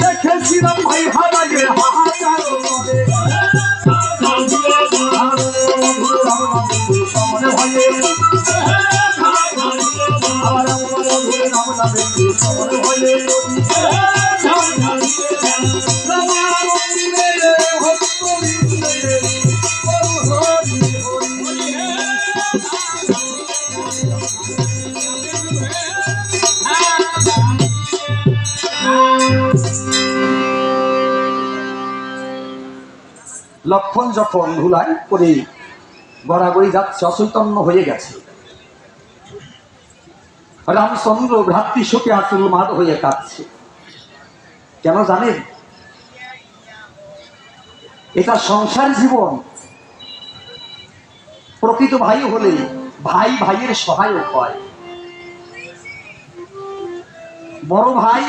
দেখেছিলাম ভাই হারাগে হাহাকার করে ভয়ে লক্ষণ যখন ধুলাই করে গড়াগড়ি যাচ্ছে অচৈতন্য হয়ে গেছে। রামচন্দ্র ভ্রাতৃ সুখে আসল মাত হয়ে কাঁদছে। কেন জানেন? এটা সংসার জীবন। প্রকৃত ভাই হলে ভাই ভাইয়ের সহায়ক হয়। বড় ভাই